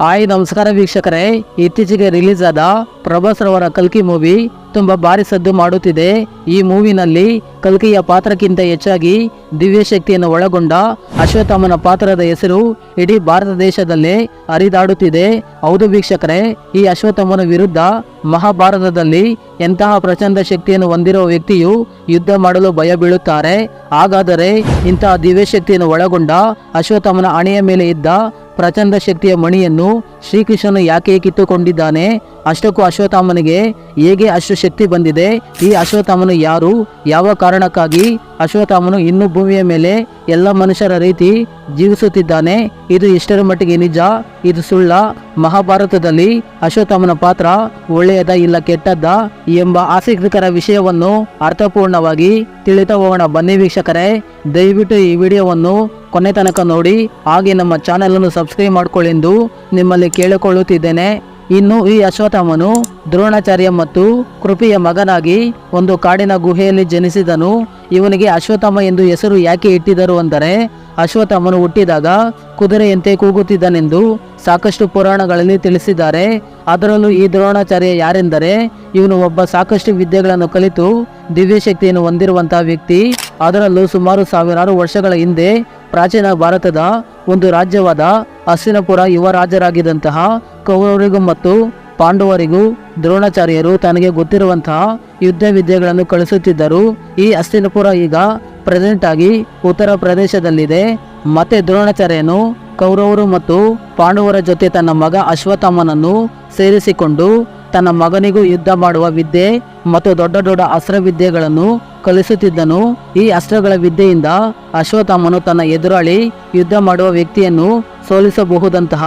Hi, ನಮಸ್ಕಾರ ವೀಕ್ಷಕರೇ. ಇತ್ತೀಚೆಗೆ ರಿಲೀಸ್ ಆದ ಪ್ರಭಾಸ್ ರವರ ಕಲ್ಕಿ ಮೂವಿ ತುಂಬಾ ಭಾರಿ ಸದ್ದು ಮಾಡುತ್ತಿದೆ. ಈ ಮೂವಿನಲ್ಲಿ ಕಲ್ಕಿಯ ಪಾತ್ರಕ್ಕಿಂತ ಹೆಚ್ಚಾಗಿ ದಿವ್ಯ ಶಕ್ತಿಯನ್ನು ಒಳಗೊಂಡ ಅಶ್ವತ್ಥಾಮನ ಪಾತ್ರದ ಹೆಸರು ಇಡೀ ಭಾರತ ದೇಶದಲ್ಲೇ ಹರಿದಾಡುತ್ತಿದೆ. ಹೌದು ವೀಕ್ಷಕರೇ, ಈ ಅಶ್ವತ್ಥಾಮನ ವಿರುದ್ಧ ಮಹಾಭಾರತದಲ್ಲಿ ಎಂತಹ ಪ್ರಚಂಡ ಶಕ್ತಿಯನ್ನು ಹೊಂದಿರುವ ವ್ಯಕ್ತಿಯು ಯುದ್ಧ ಮಾಡಲು ಭಯ ಬೀಳುತ್ತಾರೆ. ಹಾಗಾದರೆ ಇಂತಹ ದಿವ್ಯ ಶಕ್ತಿಯನ್ನು ಒಳಗೊಂಡ ಅಶ್ವತ್ಥಾಮನ ಹಣೆಯ ಮೇಲೆ ಇದ್ದ ಪ್ರಚಂಡ ಶಕ್ತಿಯ ಮಣಿಯನ್ನು ಶ್ರೀಕೃಷ್ಣನು ಯಾಕೆ ಕಿತ್ತುಕೊಂಡಿದ್ದಾನೆ? ಅಷ್ಟಕ್ಕೂ ಅಶ್ವತ್ಥಾಮನಿಗೆ ಹೇಗೆ ಅಷ್ಟು ಶಕ್ತಿ ಬಂದಿದೆ? ಈ ಅಶ್ವತ್ಥಾಮನು ಯಾರು? ಯಾವ ಕಾರಣಕ್ಕಾಗಿ ಅಶ್ವತ್ಥಾಮನು ಇನ್ನೂ ಭೂಮಿಯ ಮೇಲೆ ಎಲ್ಲ ಮನುಷ್ಯರ ರೀತಿ ಜೀವಿಸುತ್ತಿದ್ದಾನೆ? ಇದು ಇಷ್ಟರ ಮಟ್ಟಿಗೆ ನಿಜ? ಇದು ಸುಳ್ಳ? ಮಹಾಭಾರತದಲ್ಲಿ ಅಶ್ವತ್ಥಾಮನ ಪಾತ್ರ ಒಳ್ಳೆಯದ ಇಲ್ಲ ಕೆಟ್ಟದ್ದ ಎಂಬ ಆಸಕ್ತಿಕರ ವಿಷಯವನ್ನು ಅರ್ಥಪೂರ್ಣವಾಗಿ ತಿಳಿತಾ ಹೋಗೋಣ ಬನ್ನಿ ವೀಕ್ಷಕರೇ, ದಯವಿಟ್ಟು ಈ ವಿಡಿಯೋವನ್ನು ಕೊನೆ ತನಕ ನೋಡಿ, ಹಾಗೆ ನಮ್ಮ ಚಾನೆಲ್ ಅನ್ನು ಸಬ್ಸ್ಕ್ರೈಬ್ ಮಾಡಿಕೊಳ್ಳೆಂದು ನಿಮ್ಮಲ್ಲಿ ಕೇಳಿಕೊಳ್ಳುತ್ತಿದ್ದೇನೆ. ಇನ್ನು ಈ ಅಶ್ವತ್ಥಾಮನು ದ್ರೋಣಾಚಾರ್ಯ ಮತ್ತು ಕೃಪಿಯ ಮಗನಾಗಿ ಒಂದು ಕಾಡಿನ ಗುಹೆಯಲ್ಲಿ ಜನಿಸಿದನು. ಇವನಿಗೆ ಅಶ್ವತ್ಥಾಮ ಎಂದು ಹೆಸರು ಯಾಕೆ ಇಟ್ಟಿದರು ಅಂದರೆ, ಅಶ್ವತ್ಥಾಮನು ಹುಟ್ಟಿದಾಗ ಕುದುರೆಯಂತೆ ಕೂಗುತ್ತಿದ್ದನೆಂದು ಸಾಕಷ್ಟು ಪುರಾಣಗಳಲ್ಲಿ ತಿಳಿಸಿದ್ದಾರೆ. ಅದರಲ್ಲೂ ಈ ದ್ರೋಣಾಚಾರ್ಯ ಯಾರೆಂದರೆ, ಇವನು ಒಬ್ಬ ಸಾಕಷ್ಟು ವಿದ್ಯೆಗಳನ್ನು ಕಲಿತು ದಿವ್ಯ ಶಕ್ತಿಯನ್ನು ಹೊಂದಿರುವಂತಹ ವ್ಯಕ್ತಿ. ಅದರಲ್ಲೂ ಸುಮಾರು ಸಾವಿರಾರು ವರ್ಷಗಳ ಹಿಂದೆ ಪ್ರಾಚೀನ ಭಾರತದ ಒಂದು ರಾಜ್ಯವಾದ ಹಸ್ತಿನಪುರ ಯುವ ರಾಜರಾಗಿದ್ದಂತಹ ಕೌರವರಿಗೂ ಮತ್ತು ಪಾಂಡವರಿಗೂ ದ್ರೋಣಾಚಾರ್ಯರು ತನಗೆ ಗೊತ್ತಿರುವಂತಹ ಯುದ್ಧ ವಿದ್ಯೆಗಳನ್ನು ಕಳಿಸುತ್ತಿದ್ದರು ಈ ಹಸ್ತಿನಪುರ ಈಗ ಪ್ರೆಸೆಂಟ್ ಆಗಿ ಉತ್ತರ ಪ್ರದೇಶದಲ್ಲಿದೆ. ಮತ್ತೆ ದ್ರೋಣಾಚಾರ್ಯನು ಕೌರವರು ಮತ್ತು ಪಾಂಡವರ ಜೊತೆ ತನ್ನ ಮಗ ಅಶ್ವತ್ಥಾಮನನ್ನು ಸೇರಿಸಿಕೊಂಡು ತನ್ನ ಮಗನಿಗೂ ಯುದ್ಧ ಮಾಡುವ ವಿದ್ಯೆ ಮತ್ತು ದೊಡ್ಡ ದೊಡ್ಡ ಅಸ್ತ್ರವಿದ್ಯೆಗಳನ್ನು ಕಲಿಸುತ್ತಿದ್ದನು. ಈ ಅಸ್ತ್ರಗಳ ವಿದ್ಯೆಯಿಂದ ಅಶ್ವತ್ಥಾಮನು ತನ್ನ ಎದುರಾಳಿ ಯುದ್ಧ ಮಾಡುವ ವ್ಯಕ್ತಿಯನ್ನು ಸೋಲಿಸಬಹುದಂತಹ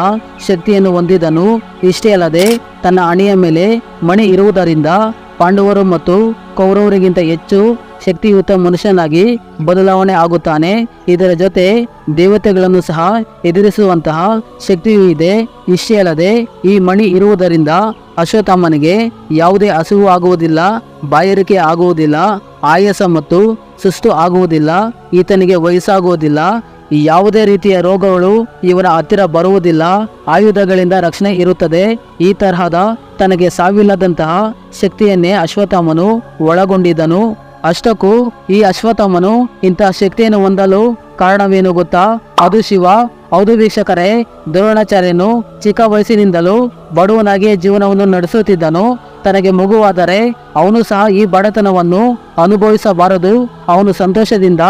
ಶಕ್ತಿಯನ್ನು ಹೊಂದಿದನು. ಇಷ್ಟೇ ಅಲ್ಲದೆ ತನ್ನ ಅಣಿಯ ಮೇಲೆ ಮಣಿ ಇರುವುದರಿಂದ ಪಾಂಡವರು ಮತ್ತು ಕೌರವರಿಗಿಂತ ಹೆಚ್ಚು ಶಕ್ತಿಯುತ ಮನುಷ್ಯನಾಗಿ ಬದಲಾವಣೆ ಆಗುತ್ತಾನೆ. ಇದರ ಜೊತೆ ದೇವತೆಗಳನ್ನು ಸಹ ಎದುರಿಸುವಂತಹ ಶಕ್ತಿಯೂ ಇದೆ. ಇಷ್ಟೇ ಅಲ್ಲದೆ ಈ ಮಣಿ ಇರುವುದರಿಂದ ಅಶ್ವತ್ಥಾಮನಿಗೆ ಯಾವುದೇ ಹಸಿವು ಆಗುವುದಿಲ್ಲ, ಬಾಯಾರಿಕೆ ಆಗುವುದಿಲ್ಲ, ಆಯಾಸ ಮತ್ತು ಸುಸ್ತು ಆಗುವುದಿಲ್ಲ, ಈತನಿಗೆ ವಯಸ್ಸಾಗುವುದಿಲ್ಲ. ಯಾವುದೇ ರೀತಿಯ ರೋಗಗಳು ಇವರ ಹತ್ತಿರ ಬರುವುದಿಲ್ಲ. ಆಯುಧಗಳಿಂದ ರಕ್ಷಣೆ ಇರುತ್ತದೆ. ಈ ತರಹದ ತನಗೆ ಸಾವಿಲ್ಲದಂತಹ ಶಕ್ತಿಯನ್ನೇ ಅಶ್ವತ್ಥಾಮನು ಒಳಗೊಂಡಿದ್ದನು. ಅಷ್ಟಕ್ಕೂ ಈ ಅಶ್ವತ್ಥಾಮನು ಇಂತಹ ಶಕ್ತಿಯನ್ನು ಹೊಂದಲು ಕಾರಣವೇನು ಗೊತ್ತಾ? ಅದು ಶಿವ, ಹೌದು ವೀಕ್ಷಕರೇ, ದ್ರೋಣಾಚಾರ್ಯನು ಚಿಕ್ಕ ವಯಸ್ಸಿನಿಂದಲೂ ಬಡವನಾಗಿ ಜೀವನವನ್ನು ನಡೆಸುತ್ತಿದ್ದನು. ತನಗೆ ಮಗುವಾದರೆ ಅವನು ಸಹ ಈ ಬಡತನವನ್ನು ಅನುಭವಿಸಬಾರದು. ಅವನು ಸಂತೋಷದಿಂದ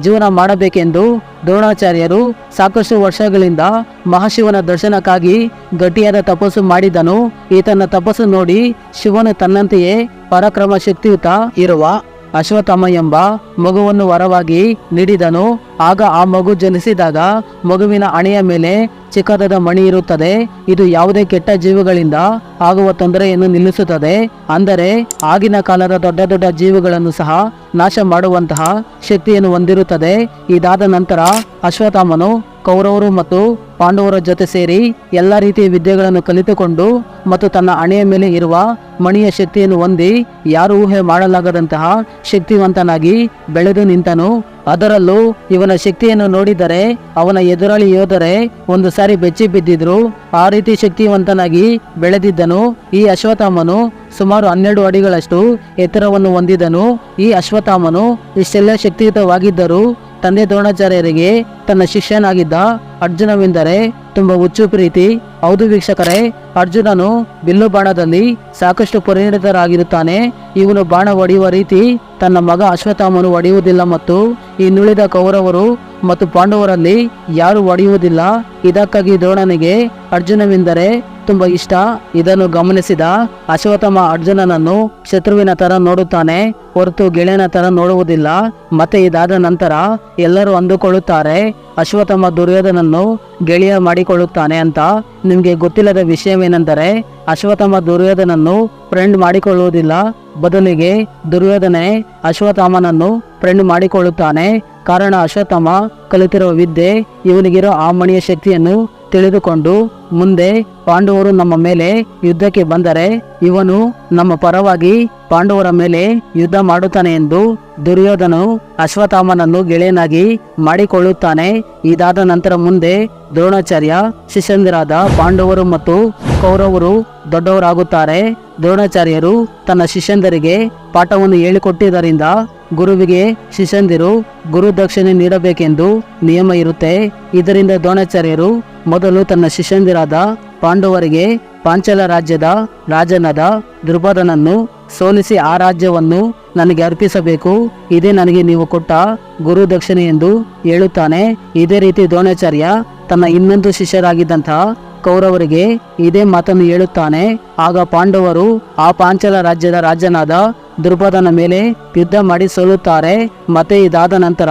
ಜೀವನ ಮಾಡಬೇಕೆಂದು ದ್ರೋಣಾಚಾರ್ಯರು ಸಾಕಷ್ಟು ವರ್ಷಗಳಿಂದ ಮಹಾಶಿವನ ದರ್ಶನಕ್ಕಾಗಿ ಗಟ್ಟಿಯಾದ ತಪಸ್ಸು ಮಾಡಿದ್ದನು. ಈತನ ತಪಸ್ಸು ನೋಡಿ ಶಿವನು ತನ್ನಂತೆಯೇ ಪರಾಕ್ರಮ ಶಕ್ತಿಯುತ ಇರುವ ಅಶ್ವತ್ಥಾಮ ಎಂಬ ಮಗುವನ್ನು ವರವಾಗಿ ನೀಡಿದನು. ಆಗ ಆ ಮಗು ಜನಿಸಿದಾಗ ಮಗುವಿನ ಹಣೆಯ ಮೇಲೆ ಚಿಕ್ಕದಾದ ಮಣಿ ಇರುತ್ತದೆ. ಇದು ಯಾವುದೇ ಕೆಟ್ಟ ಜೀವಿಗಳಿಂದ ಆಗುವ ತೊಂದರೆಯನ್ನು ನಿಲ್ಲಿಸುತ್ತದೆ. ಅಂದರೆ ಆಗಿನ ಕಾಲದ ದೊಡ್ಡ ದೊಡ್ಡ ಜೀವಿಗಳನ್ನು ಸಹ ನಾಶ ಮಾಡುವಂತಹ ಶಕ್ತಿಯನ್ನು ಹೊಂದಿರುತ್ತದೆ. ಇದಾದ ನಂತರ ಅಶ್ವತ್ಥಾಮನು ಕೌರವರು ಮತ್ತು ಪಾಂಡವರ ಜೊತೆ ಸೇರಿ ಎಲ್ಲ ರೀತಿಯ ವಿದ್ಯೆಗಳನ್ನು ಕಲಿತುಕೊಂಡು ಮತ್ತು ತನ್ನ ಹಣೆಯ ಮೇಲೆ ಇರುವ ಮಣಿಯ ಶಕ್ತಿಯನ್ನು ಹೊಂದಿ ಯಾರು ಊಹೆ ಮಾಡಲಾಗದಂತಹ ಶಕ್ತಿವಂತನಾಗಿ ಬೆಳೆದು ನಿಂತನು. ಅದರಲ್ಲೂ ಇವನ ಶಕ್ತಿಯನ್ನು ನೋಡಿದರೆ, ಅವನ ಎದುರಾಳಿ ಯೋಧರೆ ಒಂದು ಸಾರಿ ಬೆಚ್ಚಿ ಬಿದ್ದಿದ್ರು ಆ ರೀತಿ ಶಕ್ತಿವಂತನಾಗಿ ಬೆಳೆದಿದ್ದನು. ಈ ಅಶ್ವತ್ಥಾಮನು ಸುಮಾರು ಹನ್ನೆರಡು ಅಡಿಗಳಷ್ಟು ಎತ್ತರವನ್ನು ಹೊಂದಿದನು. ಈ ಅಶ್ವತ್ಥಾಮನು ಇಷ್ಟೆಲ್ಲ ಶಕ್ತಿಯುತವಾಗಿದ್ದರೂ ತಂದೆ ದ್ರೋಣಾಚಾರ್ಯರಿಗೆ ತನ್ನ ಶಿಷ್ಯನಾಗಿದ್ದ ಅರ್ಜುನವೆಂದರೆ ತುಂಬಾ ಹುಚ್ಚು ಪ್ರೀತಿ. ಹೌದು ವೀಕ್ಷಕರೇ, ಅರ್ಜುನನು ಬಿಲ್ಲು ಬಾಣದಲ್ಲಿ ಸಾಕಷ್ಟು ಪರಿಣಿತರಾಗಿರುತ್ತಾನೆ. ಇವನು ಬಾಣ ಹೊಡೆಯುವ ರೀತಿ ತನ್ನ ಮಗ ಅಶ್ವತ್ಥಾಮನು ಹೊಡೆಯುವುದಿಲ್ಲ ಮತ್ತು ಇನ್ನುಳಿದ ಕೌರವರು ಮತ್ತು ಪಾಂಡವರಲ್ಲಿ ಯಾರು ಹೊಡೆಯುವುದಿಲ್ಲ ಇದಕ್ಕಾಗಿ ದ್ರೋಣನಿಗೆ ಅರ್ಜುನವೆಂದರೆ ತುಂಬ ಇಷ್ಟ. ಇದನ್ನು ಗಮನಿಸಿದ ಅಶ್ವತ್ಥಮ ಅರ್ಜುನನನ್ನು ಶತ್ರುವಿನ ತರ ನೋಡುತ್ತಾನೆ. ಹೊರತು ಗೆಳೆಯನ ತರ ನೋಡುವುದಿಲ್ಲ. ಮತ್ತೆ ಇದಾದ ನಂತರ ಎಲ್ಲರೂ ಅಂದುಕೊಳ್ಳುತ್ತಾರೆ, ಅಶ್ವತ್ಥಮ ದುರ್ಯೋಧನನ್ನು ಗೆಳೆಯ ಮಾಡಿಕೊಳ್ಳುತ್ತಾನೆ ಅಂತ. ನಿಮಗೆ ಗೊತ್ತಿಲ್ಲದ ವಿಷಯವೇನೆಂದರೆ, ಅಶ್ವತ್ಥಮ ದುರ್ಯೋಧನನ್ನು ಫ್ರೆಂಡ್ ಮಾಡಿಕೊಳ್ಳುವುದಿಲ್ಲ. ಬದಲಿಗೆ ದುರ್ಯೋಧನೆ ಅಶ್ವತ್ಥಾಮನನ್ನು ಫ್ರೆಂಡ್ ಮಾಡಿಕೊಳ್ಳುತ್ತಾನೆ. ಕಾರಣ ಅಶ್ವತ್ಥಾಮ ಕಲಿತಿರುವ ವಿದ್ಯೆ, ಇವನಿಗಿರೋ ಆ ಮಣಿಯ ಶಕ್ತಿಯನ್ನು ತಿಳಿದುಕೊಂಡು ಮುಂದೆ ಪಾಂಡವರು ನಮ್ಮ ಮೇಲೆ ಯುದ್ಧಕ್ಕೆ ಬಂದರೆ ಇವನು ನಮ್ಮ ಪರವಾಗಿ ಪಾಂಡವರ ಮೇಲೆ ಯುದ್ಧ ಮಾಡುತ್ತಾನೆ ಎಂದು ದುರ್ಯೋಧನು ಅಶ್ವಥಾಮನನ್ನು ಗೆಳೆಯನಾಗಿ ಮಾಡಿಕೊಳ್ಳುತ್ತಾನೆ. ಇದಾದ ನಂತರ ಮುಂದೆ ದ್ರೋಣಾಚಾರ್ಯ, ಶಿಷ್ಯಂದಿರಾದ ಪಾಂಡವರು ಮತ್ತು ಕೌರವರು ದೊಡ್ಡವರಾಗುತ್ತಾರೆ. ದ್ರೋಣಾಚಾರ್ಯರು ತನ್ನ ಶಿಷ್ಯಂದರಿಗೆ ಪಾಠವನ್ನು ಹೇಳಿಕೊಟ್ಟಿದ್ದರಿಂದ ಗುರುವಿಗೆ ಶಿಷ್ಯಂದಿರು ಗುರು ದಕ್ಷಿಣೆ ನೀಡಬೇಕೆಂದು ನಿಯಮ ಇರುತ್ತೆ. ಇದರಿಂದ ದ್ರೋಣಾಚಾರ್ಯರು ಮೊದಲು ತನ್ನ ಶಿಷ್ಯಂದಿರಾದ ಪಾಂಡವರಿಗೆ ಪಾಂಚಲ ರಾಜ್ಯದ ರಾಜನಾದ ದುರ್ಬಧನನ್ನು ಸೋಲಿಸಿ ಆ ರಾಜ್ಯವನ್ನು ನನಗೆ ಅರ್ಪಿಸಬೇಕು. ಇದೇ ನನಗೆ ನೀವು ಕೊಟ್ಟ ಗುರು ದಕ್ಷಿಣೆ ಎಂದು ಹೇಳುತ್ತಾನೆ. ಇದೇ ರೀತಿ ದ್ರೋಣಾಚಾರ್ಯ ತನ್ನ ಇನ್ನೊಂದು ಶಿಷ್ಯರಾಗಿದ್ದಂತಹ ಕೌರವರಿಗೆ ಇದೇ ಮಾತನ್ನು ಹೇಳುತ್ತಾನೆ. ಆಗ ಪಾಂಡವರು ಆ ಪಾಂಚಲ ರಾಜ್ಯದ ರಾಜನಾದ ದುರ್ಬದನ ಮೇಲೆ ಯುದ್ಧ ಮಾಡಿ ಸೋಲುತ್ತಾರೆ. ಮತ್ತೆ ಇದಾದ ನಂತರ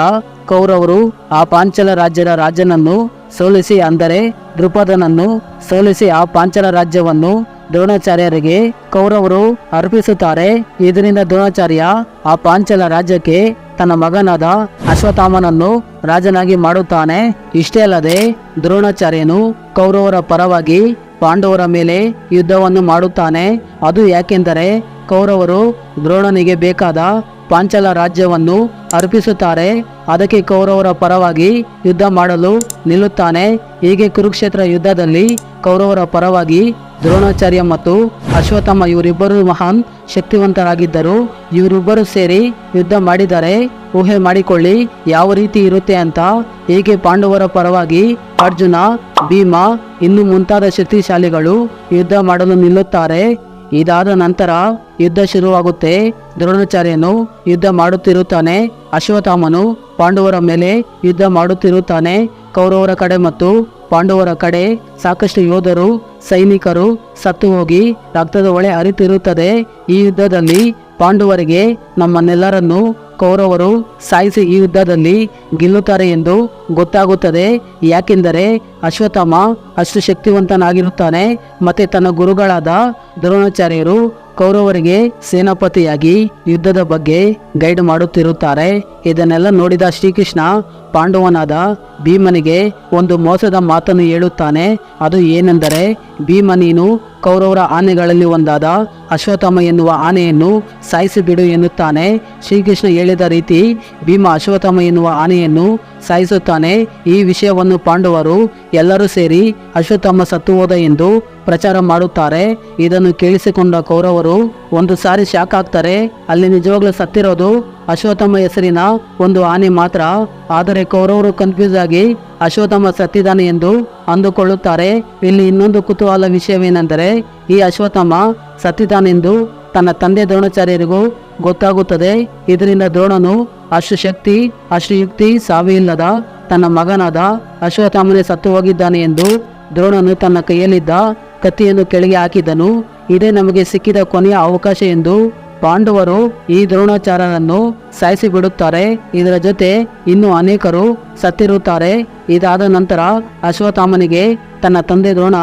ಕೌರವರು ಆ ಪಾಂಚಲ ರಾಜ್ಯದ ರಾಜನನ್ನು ಸೋಲಿಸಿ ಅಂದರೆ ದೃಪದನನ್ನು ಸೋಲಿಸಿ ಆ ಪಾಂಚಲ ರಾಜ್ಯವನ್ನು ದ್ರೋಣಾಚಾರ್ಯರಿಗೆ ಕೌರವರು ಅರ್ಪಿಸುತ್ತಾರೆ. ಇದರಿಂದ ದ್ರೋಣಾಚಾರ್ಯ ಆ ಪಾಂಚಲ ರಾಜ್ಯಕ್ಕೆ ತನ್ನ ಮಗನಾದ ಅಶ್ವತ್ಥಾಮನನ್ನು ರಾಜನಾಗಿ ಮಾಡುತ್ತಾನೆ. ಇಷ್ಟೇ ಅಲ್ಲದೆ ದ್ರೋಣಾಚಾರ್ಯನು ಕೌರವರ ಪರವಾಗಿ ಪಾಂಡವರ ಮೇಲೆ ಯುದ್ಧವನ್ನು ಮಾಡುತ್ತಾನೆ. ಅದು ಯಾಕೆಂದರೆ ಕೌರವರು ದ್ರೋಣನಿಗೆ ಬೇಕಾದ ಪಾಂಚಲ ರಾಜ್ಯವನ್ನು ಅರ್ಪಿಸುತ್ತಾರೆ. ಅದಕ್ಕೆ ಕೌರವರ ಪರವಾಗಿ ಯುದ್ಧ ಮಾಡಲು ನಿಲ್ಲುತ್ತಾನೆ. ಹೀಗೆ ಕುರುಕ್ಷೇತ್ರ ಯುದ್ಧದಲ್ಲಿ ಕೌರವರ ಪರವಾಗಿ ದ್ರೋಣಾಚಾರ್ಯ ಮತ್ತು ಅಶ್ವತ್ಥಾಮ ಇವರಿಬ್ಬರು ಮಹಾನ್ ಶಕ್ತಿವಂತರಾಗಿದ್ದರು ಇವರಿಬ್ಬರು ಸೇರಿ ಯುದ್ಧ ಮಾಡಿದರೆ ಊಹೆ ಮಾಡಿಕೊಳ್ಳಿ ಯಾವ ರೀತಿ ಇರುತ್ತೆ ಅಂತ ಹೀಗೆ ಪಾಂಡವರ ಪರವಾಗಿ ಅರ್ಜುನ, ಭೀಮ, ಇನ್ನು ಮುಂತಾದ ಶಕ್ತಿಶಾಲಿಗಳು ಯುದ್ಧ ಮಾಡಲು ನಿಲ್ಲುತ್ತಾರೆ. ಇದಾದ ನಂತರ ಯುದ್ಧ ಶುರುವಾಗುತ್ತೆ. ದ್ರೋಣಾಚಾರ್ಯನು ಯುದ್ಧ ಮಾಡುತ್ತಿರುತ್ತಾನೆ. ಅಶ್ವತ್ಥಾಮನು ಪಾಂಡವರ ಮೇಲೆ ಯುದ್ಧ ಮಾಡುತ್ತಿರುತ್ತಾನೆ. ಕೌರವರ ಕಡೆ ಮತ್ತು ಪಾಂಡವರ ಕಡೆ ಸಾಕಷ್ಟು ಯೋಧರು, ಸೈನಿಕರು ಸತ್ತು ಹೋಗಿ ರಕ್ತದ ಒಳೆ ಅರಿತಿರುತ್ತದೆ ಈ ಯುದ್ಧದಲ್ಲಿ ಪಾಂಡವರಿಗೆ ನಮ್ಮನ್ನೆಲ್ಲರನ್ನು ಕೌರವರು ಸಾಯಿಸಿ ಈ ಯುದ್ಧದಲ್ಲಿ ಗೆಲ್ಲುತ್ತಾರೆ ಎಂದು ಗೊತ್ತಾಗುತ್ತದೆ. ಯಾಕೆಂದರೆ ಅಶ್ವತ್ಥಾಮ ಅಷ್ಟು ಶಕ್ತಿವಂತನಾಗಿರುತ್ತಾನೆ. ಮತ್ತೆ ತನ್ನ ಗುರುಗಳಾದ ದ್ರೋಣಾಚಾರ್ಯರು ಕೌರವರಿಗೆ ಸೇನಾಪತಿಯಾಗಿ ಯುದ್ಧದ ಬಗ್ಗೆ ಗೈಡ್ ಮಾಡುತ್ತಿರುತ್ತಾರೆ. ಇದನ್ನೆಲ್ಲ ನೋಡಿದ ಶ್ರೀಕೃಷ್ಣ ಪಾಂಡವನಾದ ಭೀಮನಿಗೆ ಒಂದು ಮೋಸದ ಮಾತನ್ನು ಹೇಳುತ್ತಾನೆ. ಅದು ಏನೆಂದರೆ, ಭೀಮ ನೀನು ಕೌರವರ ಆನೆಗಳಲ್ಲಿ ಒಂದಾದ ಅಶ್ವತ್ಥಾಮ ಎನ್ನುವ ಆನೆಯನ್ನು ಸಾಯಿಸಿಬಿಡು ಎನ್ನುತ್ತಾನೆ. ಶ್ರೀಕೃಷ್ಣ ಹೇಳಿದ ರೀತಿ ಭೀಮ ಅಶ್ವತ್ಥಾಮ ಎನ್ನುವ ಆನೆಯನ್ನು ಸಾಯಿಸುತ್ತಾನೆ. ಈ ವಿಷಯವನ್ನು ಪಾಂಡವರು ಎಲ್ಲರೂ ಸೇರಿ ಅಶ್ವತ್ಥಮ್ಮ ಸತ್ತು ಹೋದ ಎಂದು ಪ್ರಚಾರ ಮಾಡುತ್ತಾರೆ. ಇದನ್ನು ಕೇಳಿಸಿಕೊಂಡ ಕೌರವರು, ಒಂದು ಸಾರಿ ಶಾಕ್ ಆಗ್ತಾರೆ. ಅಲ್ಲಿ ನಿಜವಾಗ್ಲೂ ಸತ್ತಿರೋದು ಅಶ್ವತ್ಥಾಮ ಹೆಸರಿನ ಒಂದು ಆನೆ ಮಾತ್ರ. ಆದರೆ ಕೌರವರು ಕನ್ಫ್ಯೂಸ್ ಆಗಿ ಅಶ್ವತ್ಥಾಮ ಸತ್ತಿದ್ದಾನೆ ಎಂದು ಅಂದುಕೊಳ್ಳುತ್ತಾರೆ. ಇಲ್ಲಿ ಇನ್ನೊಂದು ಕುತೂಹಲ ವಿಷಯವೇನೆಂದರೆ, ಈ ಅಶ್ವತ್ಥಾಮ ಸತ್ತಿದ್ದಾನೆಂದು ತನ್ನ ತಂದೆ ದ್ರೋಣಾಚಾರ್ಯರಿಗೂ ಗೊತ್ತಾಗುತ್ತದೆ. ಇದರಿಂದ ದ್ರೋಣನು ಅಷ್ಟು ಶಕ್ತಿ ಅಷ್ಟು ಯುಕ್ತಿ ಸಾವಿಲ್ಲದ ತನ್ನ ಮಗನಾದ ಅಶ್ವತ್ಥಾಮನೇ ಸತ್ತು ಹೋಗಿದ್ದಾನೆ ಎಂದು ದ್ರೋಣನು ತನ್ನ ಕೈಯಲ್ಲಿದ್ದ ಕತ್ತಿಯನ್ನು ಕೆಳಗೆ ಹಾಕಿದನು ಇದೇ ನಮಗೆ ಸಿಕ್ಕಿದ ಕೊನೆಯ ಅವಕಾಶ ಎಂದು ಪಾಂಡವರು ಈ ದ್ರೋಣಾಚಾರ್ಯರನ್ನು ಸಾಯಿಸಿ ಬಿಡುತ್ತಾರೆ ಇದರ ಜೊತೆ ಇನ್ನು ಅನೇಕರು ಸತ್ತಿರುತ್ತಾರೆ. ಇದಾದ ನಂತರ ಅಶ್ವತ್ಥಾಮನಿಗೆ ತನ್ನ ತಂದೆ ದ್ರೋಣ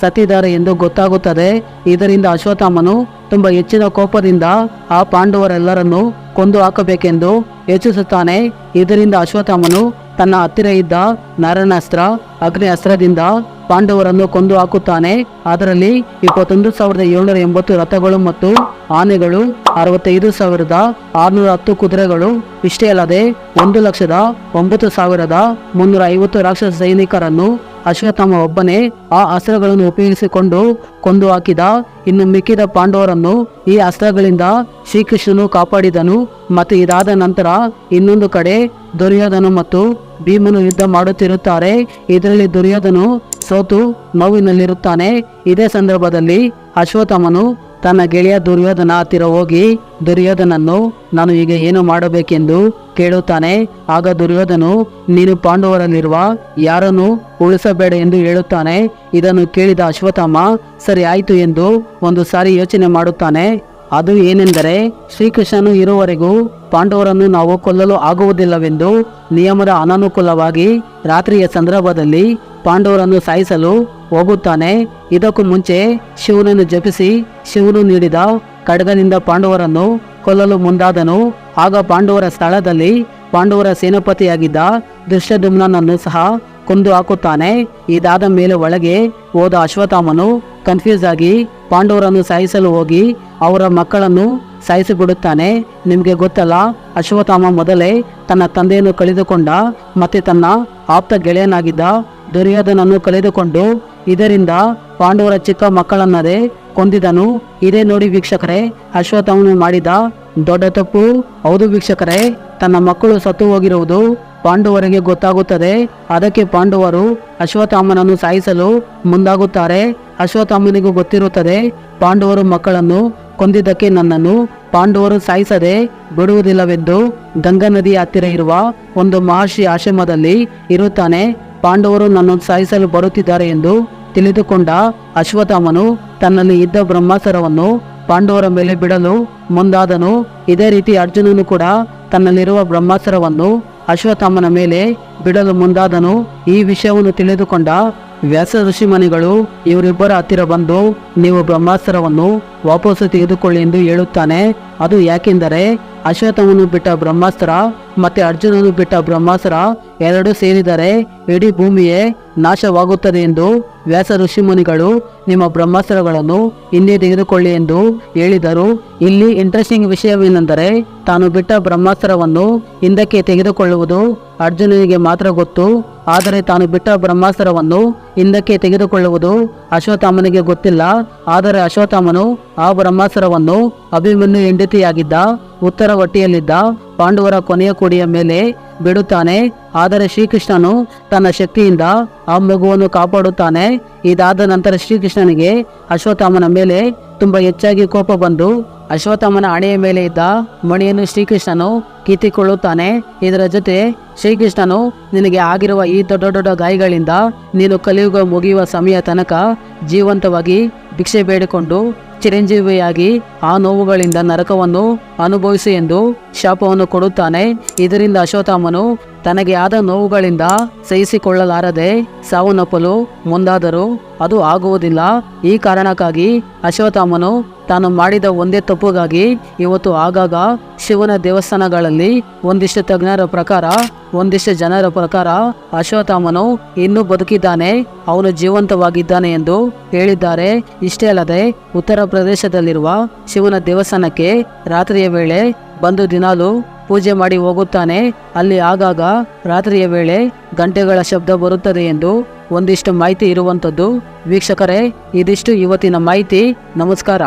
ಸತ್ತಿದ್ದಾರೆ ಎಂದು ಗೊತ್ತಾಗುತ್ತದೆ. ಇದರಿಂದ ಅಶ್ವತ್ಥಾಮನು ತುಂಬ ಹೆಚ್ಚಿನ ಕೋಪದಿಂದ ಆ ಪಾಂಡವರೆಲ್ಲರನ್ನು ಕೊಂದು ಹಾಕಬೇಕೆಂದು ಯೋಚಿಸುತ್ತಾನೆ. ಇದರಿಂದ ಅಶ್ವತ್ಥಾಮನು ತನ್ನ ಹತ್ತಿರ ಇದ್ದ ನಾರಾಯಣಾಸ್ತ್ರ ಅಗ್ನಿ ಅಸ್ತ್ರದಿಂದ ಪಾಂಡವರನ್ನು ಕೊಂದು ಹಾಕುತ್ತಾನೆ. ಅದರಲ್ಲಿ ಇಪ್ಪತ್ತೊಂದು ಸಾವಿರದ ಏಳ್ನೂರ ಎಂಬತ್ತು ರಥಗಳು ಮತ್ತು ಆನೆಗಳು, ಅರವತ್ತೈದು ಸಾವಿರದ ಆರುನೂರ ಹತ್ತು ಕುದುರೆಗಳು, ಇಷ್ಟೇ ಅಲ್ಲದೆ ಒಂದು ಲಕ್ಷದ ಒಂಬತ್ತು ಸಾವಿರದ ಮುನ್ನೂರ ಐವತ್ತು ರಾಕ್ಷಸ ಸೈನಿಕರನ್ನು ಅಶ್ವತ್ಥಾಮ ಒಬ್ಬನೇ ಆ ಅಸ್ತ್ರಗಳನ್ನು ಉಪಯೋಗಿಸಿಕೊಂಡು ಕೊಂದು ಹಾಕಿದ. ಇನ್ನು ಮಿಕ್ಕಿದ ಪಾಂಡವರನ್ನು ಈ ಅಸ್ತ್ರಗಳಿಂದ ಶ್ರೀಕೃಷ್ಣನು ಕಾಪಾಡಿದನು. ಮತ್ತು ಇದಾದ ನಂತರ ಇನ್ನೊಂದು ಕಡೆ ದುರ್ಯೋಧನ ಮತ್ತು ಭೀಮನು ಯುದ್ಧ ಮಾಡುತ್ತಿರುತ್ತಾರೆ. ಇದರಲ್ಲಿ ದುರ್ಯೋಧನು ಸೋತು ನೋವಿನಲ್ಲಿರುತ್ತಾನೆ ಇದೇ ಸಂದರ್ಭದಲ್ಲಿ ಅಶ್ವತ್ಥಾಮನು ತನ್ನ ಗೆಳೆಯ ದುರ್ಯೋಧನ ಹತ್ತಿರ ಹೋಗಿ, ದುರ್ಯೋಧನನ್ನು ನಾನು ಈಗ ಏನು ಮಾಡಬೇಕೆಂದು ಕೇಳುತ್ತಾನೆ. ಆಗ ದುರ್ಯೋಧನು, ನೀನು ಪಾಂಡವರಲ್ಲಿರುವ ಯಾರನ್ನು ಉಳಿಸಬೇಡ ಎಂದು ಹೇಳುತ್ತಾನೆ. ಇದನ್ನು ಕೇಳಿದ ಅಶ್ವತ್ಥಾಮ, ಸರಿ ಆಯಿತು ಎಂದು ಒಂದು ಸಾರಿ ಯೋಚನೆ ಮಾಡುತ್ತಾನೆ. ಅದು ಏನೆಂದರೆ ಶ್ರೀಕೃಷ್ಣನು ಇರುವವರೆಗೂ ಪಾಂಡವರನ್ನು ನಾವು ಕೊಲ್ಲಲು ಆಗುವುದಿಲ್ಲವೆಂದು ನಿಯಮದ ಅನಾನುಕೂಲವಾಗಿ ರಾತ್ರಿಯ ಸಂದರ್ಭದಲ್ಲಿ ಪಾಂಡವರನ್ನು ಸಾಯಿಸಲು ಹೋಗುತ್ತಾನೆ. ಇದಕ್ಕೂ ಮುಂಚೆ ಶಿವನನ್ನು ಜಪಿಸಿ ಶಿವನು ನೀಡಿದ ಖಡ್ಗನಿಂದ ಪಾಂಡವರನ್ನು ಕೊಲ್ಲಲು ಮುಂದಾದನು. ಆಗ ಪಾಂಡವರ ಸ್ಥಳದಲ್ಲಿ ಪಾಂಡವರ ಸೇನಾಪತಿಯಾಗಿದ್ದ ದುಷ್ಟದುಮ್ನನ್ನು ಸಹ ಕೊಂದು ಹಾಕುತ್ತಾನೆ. ಇದಾದ ಮೇಲೆ ಒಳಗೆ ಹೋದ ಅಶ್ವತ್ಥಾಮನು ಕನ್ಫ್ಯೂಸ್ ಆಗಿ ಪಾಂಡವರನ್ನು ಸಾಯಿಸಲು ಹೋಗಿ ಅವರ ಮಕ್ಕಳನ್ನು ಸಾಯಿಸಿಬಿಡುತ್ತಾನೆ ನಿಮಗೆ ಗೊತ್ತಲ್ಲ, ಅಶ್ವತ್ಥಾಮ ಮೊದಲೇ ತನ್ನ ತಂದೆಯನ್ನು ಕಳೆದುಕೊಂಡ ಮತ್ತೆ ತನ್ನ ಆಪ್ತ ಗೆಳೆಯನಾಗಿದ್ದ ದುರ್ಯೋಧನನ್ನು ಕಳೆದುಕೊಂಡು ಇದರಿಂದ ಪಾಂಡವರ ಚಿಕ್ಕ ಮಕ್ಕಳನ್ನದೇ ಕೊಂದಿದನು. ಇದೇ ನೋಡಿ ವೀಕ್ಷಕರೇ, ಅಶ್ವತ್ಥಾಮನು ಮಾಡಿದ ದೊಡ್ಡ ತಪ್ಪು. ಹೌದು ವೀಕ್ಷಕರೇ, ತನ್ನ ಮಕ್ಕಳು ಸತ್ತು ಹೋಗಿರುವುದು ಪಾಂಡವರಿಗೆ ಗೊತ್ತಾಗುತ್ತದೆ. ಅದಕ್ಕೆ ಪಾಂಡವರು ಅಶ್ವತ್ಥಾಮನನ್ನು ಸಾಯಿಸಲು ಮುಂದಾಗುತ್ತಾರೆ. ಅಶ್ವತ್ಥಾಮನಿಗೂ ಗೊತ್ತಿರುತ್ತದೆ, ಪಾಂಡವರು ಮಕ್ಕಳನ್ನು ಕೊಂದಿದ್ದಕ್ಕೆ ನನ್ನನ್ನು ಪಾಂಡವರು ಸಾಯಿಸದೆ ಬಿಡುವುದಿಲ್ಲವೆಂದು ಗಂಗಾ ನದಿಯ ಹತ್ತಿರ ಇರುವ ಒಂದು ಮಹರ್ಷಿ ಆಶ್ರಮದಲ್ಲಿ ಇರುತ್ತಾನೆ. ಪಾಂಡವರು ನನ್ನನ್ನು ಸಾಯಿಸಲು ಬರುತ್ತಿದ್ದಾರೆ ಎಂದು ತಿಳಿದುಕೊಂಡ ಅಶ್ವತ್ಥಾಮನು ತನ್ನಲ್ಲಿ ಇದ್ದ ಬ್ರಹ್ಮಾಸ್ತ್ರವನ್ನು ಪಾಂಡವರ ಮೇಲೆ ಬಿಡಲು ಮುಂದಾದನು. ಇದೇ ರೀತಿ ಅರ್ಜುನನು ಕೂಡ ತನ್ನಲ್ಲಿರುವ ಬ್ರಹ್ಮಾಸ್ತ್ರವನ್ನು ಅಶ್ವತ್ಥಾಮನ ಮೇಲೆ ಬಿಡಲು ಮುಂದಾದನು. ಈ ವಿಷಯವನ್ನು ತಿಳಿದುಕೊಂಡ ವ್ಯಾಸ ಋಷಿಮನಿಗಳು ಇವರಿಬ್ಬರ ಹತ್ತಿರ ಬಂದು, ನೀವು ಬ್ರಹ್ಮಾಸ್ತ್ರವನ್ನು ವಾಪಸ್ಸು ತೆಗೆದುಕೊಳ್ಳಿ ಎಂದು ಹೇಳುತ್ತಾನೆ. ಅದು ಯಾಕೆಂದರೆ ಅಶ್ವಥವನ್ನು ಬಿಟ್ಟ ಬ್ರಹ್ಮಾಸ್ತ್ರ ಮತ್ತೆ ಅರ್ಜುನನು ಬಿಟ್ಟ ಬ್ರಹ್ಮಾಸ್ತ್ರ ಎರಡೂ ಸೇರಿದರೆ ಇಡೀ ಭೂಮಿಯೇ ನಾಶವಾಗುತ್ತದೆ ಎಂದು ವ್ಯಾಸ ಋಷಿಮುನಿಗಳು ನಿಮ್ಮ ಬ್ರಹ್ಮಾಸ್ತ್ರಗಳನ್ನು ಹಿಂದೆ ತೆಗೆದುಕೊಳ್ಳಿ ಎಂದು ಹೇಳಿದರು. ಇಲ್ಲಿ ಇಂಟ್ರೆಸ್ಟಿಂಗ್ ವಿಷಯವೇನೆಂದರೆ ತಾನು ಬಿಟ್ಟ ಬ್ರಹ್ಮಾಸ್ತ್ರವನ್ನು ಹಿಂದಕ್ಕೆ ತೆಗೆದುಕೊಳ್ಳುವುದು ಅರ್ಜುನನಿಗೆ ಮಾತ್ರ ಗೊತ್ತು, ಆದರೆ ತಾನು ಬಿಟ್ಟ ಬ್ರಹ್ಮಾಸ್ತ್ರವನ್ನು ಹಿಂದಕ್ಕೆ ತೆಗೆದುಕೊಳ್ಳುವುದು ಅಶ್ವತ್ಥಾಮನಿಗೆ ಗೊತ್ತಿಲ್ಲ. ಆದರೆ ಅಶ್ವತ್ಥಾಮನು ಆ ಬ್ರಹ್ಮಾಸ್ತ್ರವನ್ನು ಅಭಿಮನ್ಯು ಹೆಂಡತಿಯಾಗಿದ್ದ ಉತ್ತರ ಒಟ್ಟಿಯಲ್ಲಿದ್ದ ಪಾಂಡವರ ಕೊನೆಯ ಕೋಡಿಯ ಮೇಲೆ ಬಿಡುತ್ತಾನೆ. ಆದರೆ ಶ್ರೀಕೃಷ್ಣನು ತನ್ನ ಶಕ್ತಿಯಿಂದ ಆ ಮಗುವನ್ನು ಕಾಪಾಡುತ್ತಾನೆ. ಇದಾದ ನಂತರ ಶ್ರೀಕೃಷ್ಣನಿಗೆ ಅಶ್ವತ್ಥಾಮನ ಮೇಲೆ ತುಂಬಾ ಹೆಚ್ಚಾಗಿ ಕೋಪ ಬಂದು ಅಶ್ವತ್ಥಾಮನ ಹಣೆಯ ಮೇಲೆ ಇದ್ದ ಮಣಿಯನ್ನು ಶ್ರೀಕೃಷ್ಣನು ಕಿತ್ತಿಕೊಳ್ಳುತ್ತಾನೆ. ಇದರ ಜೊತೆ ಶ್ರೀಕೃಷ್ಣನು, ನಿನಗೆ ಆಗಿರುವ ಈ ದೊಡ್ಡ ದೊಡ್ಡ ಗಾಯಗಳಿಂದ ನೀನು ಕಲಿಯುಗ ಮುಗಿಯುವ ಸಮಯ ತನಕ ಜೀವಂತವಾಗಿ ಭಿಕ್ಷೆ ಬೇಡಿಕೊಂಡು ಚಿರಂಜೀವಿಯಾಗಿ ಆ ನೋವುಗಳಿಂದ ನರಕವನ್ನು ಅನುಭವಿಸು ಎಂದು ಶಾಪವನ್ನು ಕೊಡುತ್ತಾನೆ. ಇದರಿಂದ ಅಶ್ವತ್ಥಾಮನು ತನಗೆ ಆದ ನೋವುಗಳಿಂದ ಸಹಿಸಿಕೊಳ್ಳಲಾರದೆ ಸಾವನ್ನಪ್ಪಲು ಮುಂದಾದರೂ. ಅದು ಆಗುವುದಿಲ್ಲ. ಈ ಕಾರಣಕ್ಕಾಗಿ ಅಶ್ವತ್ಥಾಮನು ತಾನು ಮಾಡಿದ ಒಂದೇ ತಪ್ಪುಗಾಗಿ ಇವತ್ತು ಆಗಾಗ ಶಿವನ ದೇವಸ್ಥಾನಗಳಲ್ಲಿ ಒಂದಿಷ್ಟು ತಜ್ಞರ ಪ್ರಕಾರ, ಒಂದಿಷ್ಟು ಜನರ ಪ್ರಕಾರ ಅಶ್ವತ್ಥಾಮನು ಇನ್ನೂ ಬದುಕಿದ್ದಾನೆ. ಅವನು ಜೀವಂತವಾಗಿದ್ದಾನೆ ಎಂದು ಹೇಳಿದ್ದಾರೆ. ಇಷ್ಟೇ ಅಲ್ಲದೆ ಉತ್ತರ ಪ್ರದೇಶದಲ್ಲಿರುವ ಶಿವನ ದೇವಸ್ಥಾನಕ್ಕೆ ರಾತ್ರಿಯ ವೇಳೆ ಬಂದು ದಿನಾಲು ಪೂಜೆ ಮಾಡಿ ಹೋಗುತ್ತಾನೆ. ಅಲ್ಲಿ ಆಗಾಗ ರಾತ್ರಿಯ ವೇಳೆ ಗಂಟೆಗಳ ಶಬ್ದ ಬರುತ್ತದೆ ಎಂದು ಒಂದಿಷ್ಟು ಮಾಹಿತಿ ಇರುವಂಥದ್ದು. ವೀಕ್ಷಕರೇ, ಇದಿಷ್ಟು ಇವತ್ತಿನ ಮಾಹಿತಿ. ನಮಸ್ಕಾರ.